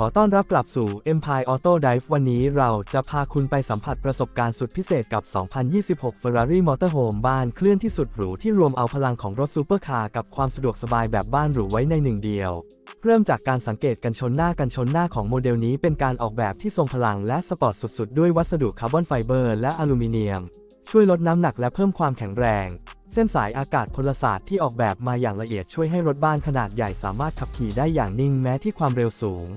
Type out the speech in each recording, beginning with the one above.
ขอต้อนรับกลับสู่ Empire Auto Dive วันนี้เราจะพาคุณไปสัมผัสประสบการณ์สุดพิเศษกับ 2026 Ferrari Motorhome บ้านเคลื่อนที่สุดหรูที่รวมเอาพลังของรถซูเปอร์คาร์กับความสะดวกสบายแบบบ้านหรูไว้ในหนึ่งเดียว เริ่มจากการสังเกตกันชนหน้ากันชนหน้าของโมเดลนี้เป็นการออกแบบที่ทรงพลังและสปอร์ตสุดๆ ด้วยวัสดุคาร์บอนไฟเบอร์และอลูมิเนียม ช่วยลดน้ำหนักและเพิ่มความแข็งแรงเส้นสายอากาศพลศาสตร์ที่ออกแบบมาอย่างละเอียดช่วยให้รถบ้านขนาดใหญ่สามารถขับขี่ได้อย่างนิ่งแม้ที่ความเร็วสูง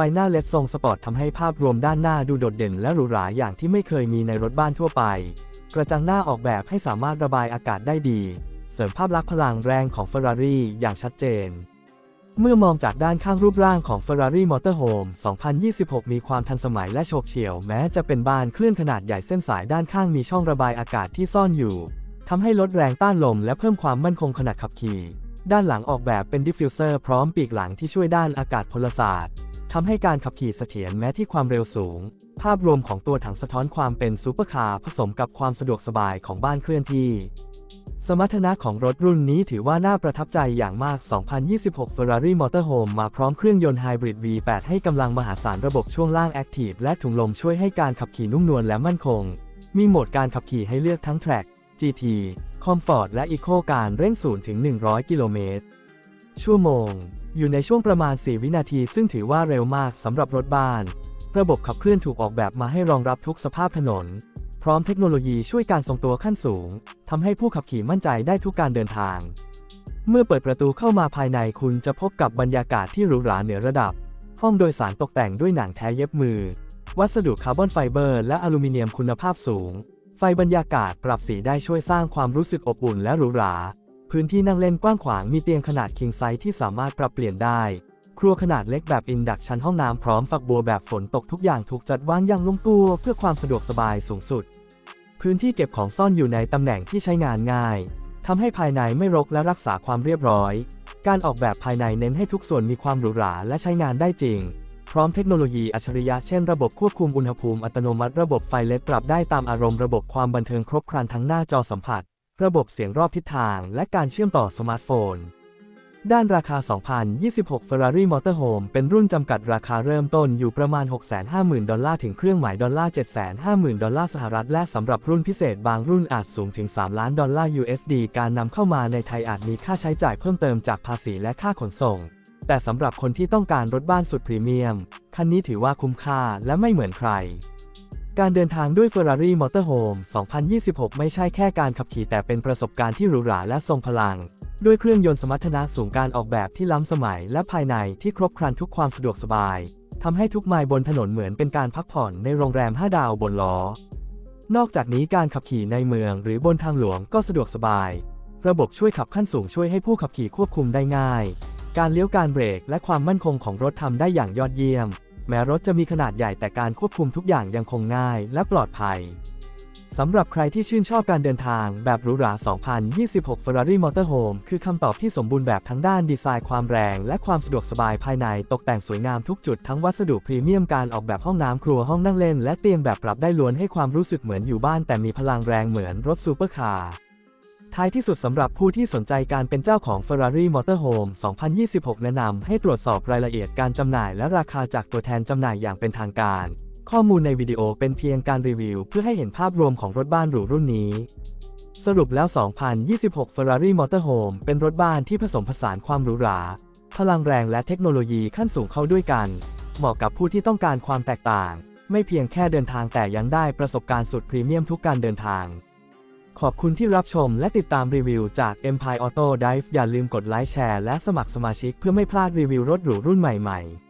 ไฟหน้าเลดทรงสปอร์ตทำให้ภาพรวมด้านหน้าดูโดดเด่นและหรูหราอย่างที่ไม่เคยมีในรถบ้านทั่วไป กระจังหน้าออกแบบให้สามารถระบายอากาศได้ดี เสริมภาพลักษณ์พลังแรงของ Ferrari อย่างชัดเจน เมื่อมองจากด้านข้างรูปร่างของ Ferrari Motorhome 2026 มีความทันสมัยและโฉบเฉี่ยว แม้จะเป็นบ้านเคลื่อนขนาดใหญ่เส้นสายด้านข้างมีช่องระบายอากาศที่ซ่อนอยู่ทำให้ลดแรงต้านลมและเพิ่มความมั่นคงขณะขับขี่ ด้านหลังออกแบบเป็นดิฟฟิวเซอร์พร้อมปีกหลังที่ช่วยด้านอากาศพลศาสตร์ทำให้การขับขี่เสถียรแม้ที่ความเร็วสูง ภาพรวมของตัวถังสะท้อนความเป็นซูเปอร์คาร์ผสมกับความสะดวกสบายของบ้านเคลื่อนที่ สมรรถนะของรถรุ่นนี้ถือว่าน่าประทับใจอย่างมาก 2026 Ferrari Motorhome มาพร้อมเครื่องยนต์ไฮบริด V8 ให้กำลังมหาศาลระบบช่วงล่าง Active และถุงลมช่วยให้การขับขี่นุ่มนวลและมั่นคง มีโหมดการขับขี่ให้เลือกทั้ง Track GT Comfort และ Eco การเร่ง0ถึง 100 กิโลเมตร ชั่วโมง อยู่ในช่วงประมาณ 4 วินาที ซึ่งถือว่าเร็วมากสำหรับรถบ้าน ระบบขับเคลื่อนถูกออกแบบมาให้รองรับทุกสภาพถนน พร้อมเทคโนโลยีช่วยการทรงตัวขั้นสูงทำให้ผู้ขับขี่มั่นใจได้ทุกการเดินทาง เมื่อเปิดประตูเข้ามาภายในคุณจะพบกับบรรยากาศที่หรูหราเหนือระดับ ห้องโดยสารตกแต่งด้วยหนังแท้เย็บมือ วัสดุคาร์บอนไฟเบอร์ และอลูมิเนียมคุณภาพสูง ไฟบรรยากาศปรับสีได้ช่วยสร้างความรู้สึกอบอุ่นและหรูหรา พื้นที่นั่งเล่นกว้างขวางมีเตียงขนาดคิงไซส์ที่สามารถปรับเปลี่ยนได้ ครัวขนาดเล็กแบบอินดักชันห้องน้ำพร้อมฝักบัวแบบฝนตกทุกอย่างถูกจัดวางอย่างลงตัวเพื่อความสะดวกสบายสูงสุด พื้นที่เก็บของซ่อนอยู่ในตำแหน่งที่ใช้งานง่ายทำให้ภายในไม่รกและรักษาความเรียบร้อย การออกแบบภายในเน้นให้ทุกส่วนมีความหรูหราและใช้งานได้จริง พร้อมเทคโนโลยีอัจฉริยะเช่นระบบควบคุมอุณหภูมิอัตโนมัติระบบไฟเลดปรับได้ตามอารมณ์ระบบความบันเทิงครบครันทั้งหน้าจอสัมผัส ระบบเสียงรอบทิศทางและการเชื่อมต่อสมาร์ทโฟน ด้านราคา 2026 Ferrari Motorhome เป็นรุ่นจำกัดราคาเริ่มต้นอยู่ประมาณ 650,000 ดอลลาร์ถึงเครื่องหมายดอลลาร์ 750,000 ดอลลาร์สหรัฐและสำหรับรุ่นพิเศษบางรุ่นอาจสูงถึง 3 ล้านดอลลาร์ USD การนำเข้ามาในไทยอาจมีค่าใช้จ่ายเพิ่มเติมจากภาษีและค่าขนส่ง แต่สำหรับคนที่ต้องการรถบ้านสุดพรีเมียม คันนี้ถือว่าคุ้มค่าและไม่เหมือนใคร การเดินทางด้วย Ferrari Motorhome 2026 ไม่ใช่แค่การขับขี่แต่เป็นประสบการณ์ที่หรูหราและทรงพลัง ด้วยเครื่องยนต์สมรรถนะสูงการออกแบบที่ล้ำสมัย และภายในที่ครบครันทุกความสะดวกสบายทำให้ทุกไมล์บนถนนเหมือนเป็นการพักผ่อนในโรงแรม 5 ดาวบนล้อ นอกจากนี้การขับขี่ในเมืองหรือบนทางหลวงก็สะดวกสบาย ระบบช่วยขับขั้นสูงช่วยให้ผู้ขับขี่ควบคุมได้ง่าย การเลี้ยวการเบรกและความมั่นคงของรถทำได้อย่างยอดเยี่ยม แม้รถจะมีขนาดใหญ่แต่การควบคุมทุกอย่างยังคงง่ายและปลอดภัยสำหรับใครที่ชื่นชอบการเดินทางแบบหรูหรา 2026 Ferrari Motorhome คือคำตอบที่สมบูรณ์แบบทั้งด้านดีไซน์ความแรง และความสะดวกสบายภายในตกแต่งสวยงามทุกจุดทั้งวัสดุพรีเมียมการออกแบบห้องน้ำครัวห้องนั่งเล่น และเตียงแบบปรับได้ล้วนให้ความรู้สึกเหมือนอยู่บ้านแต่มีพลังแรงเหมือนรถซูเปอร์คาร์ ท้ายที่สุดสำหรับผู้ที่สนใจการเป็นเจ้าของ Ferrari Motorhome 2026 แนะนำให้ตรวจสอบรายละเอียดการจำหน่ายและราคาจากตัวแทนจำหน่ายอย่างเป็นทางการ ข้อมูลในวิดีโอเป็นเพียงการรีวิว เพื่อให้เห็นภาพรวมของรถบ้านหรูรุ่นนี้ สรุปแล้ว 2026 Ferrari Motorhome เป็นรถบ้านที่ผสมผสานความหรูหรา พลังแรงและเทคโนโลยีขั้นสูงเข้าด้วยกัน เหมาะกับผู้ที่ต้องการความแตกต่าง ไม่เพียงแค่เดินทางแต่ยังได้ประสบการณ์สุดพรีเมียมทุกการเดินทาง ขอบคุณที่รับชมและติดตามรีวิวจาก Empire Auto Dive อย่าลืมกดไลค์แชร์และสมัครสมาชิกเพื่อไม่พลาดรีวิวรถหรูรุ่นใหม่ๆ